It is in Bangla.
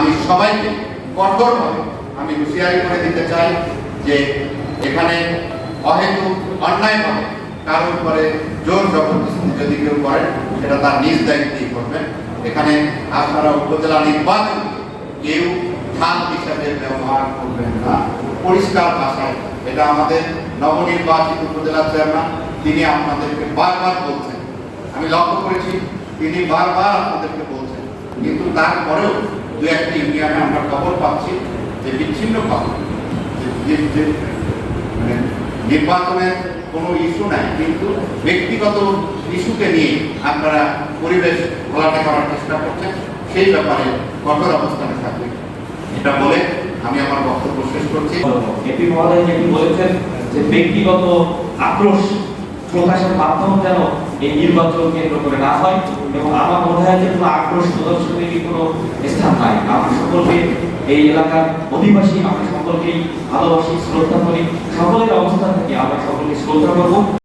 আমি সবাইকে কঠোরভাবে আমি হুঁশিয়ারি করে দিতে চাই যে এখানে অহেতু অন্যায়ভাবে কারোর উপরে জোর জবরদস্তি যদি কেউ করেন সেটা তার নিজ দায়িত্বেই করবেন এখানে আপনারা উপজেলা নির্বাচন কেউ ধান হিসাবে ব্যবহার করবেন না। পরিষ্কার ভাষায়, এটা আমাদের নবনির্বাচিত উপজেলা চেয়ারম্যান, তিনি আপনাদেরকে বারবার বলছেন। আমি লক্ষ্য করেছি, তিনি বারবার আপনাদেরকে বলছেন। কিন্তু তারপরেও দু একটি আমরা খবর পাচ্ছি যে বিচ্ছিন্ন খবর। মানে নির্বাচনের কোনো ইস্যু নাই, কিন্তু ব্যক্তিগত ইস্যুকে নিয়ে আপনারা পরিবেশ ঘোলাটে করার চেষ্টা করছেন, সেই ব্যাপারে কঠোর অবস্থানে থাকবে। এটা বলে আমি আমার বক্তব্য শেষ করছি। এপি মহোদয় যেটি বলেছেন, যে ব্যক্তিগত আক্রোশ প্রকাশের মাধ্যম যেন এই নির্বাচন কেন্দ্র করে না হয় এবং আমার মনে হয় যে কোনো আক্রোশ প্রদর্শনের কোনো স্থান নাই। আমরা সকলকে এই এলাকার অধিবাসী, আমরা সকলকেই ভালোবাসি, শ্রদ্ধা করি। সকলের অবস্থা থেকে আমরা সকলকে শ্রদ্ধা করব।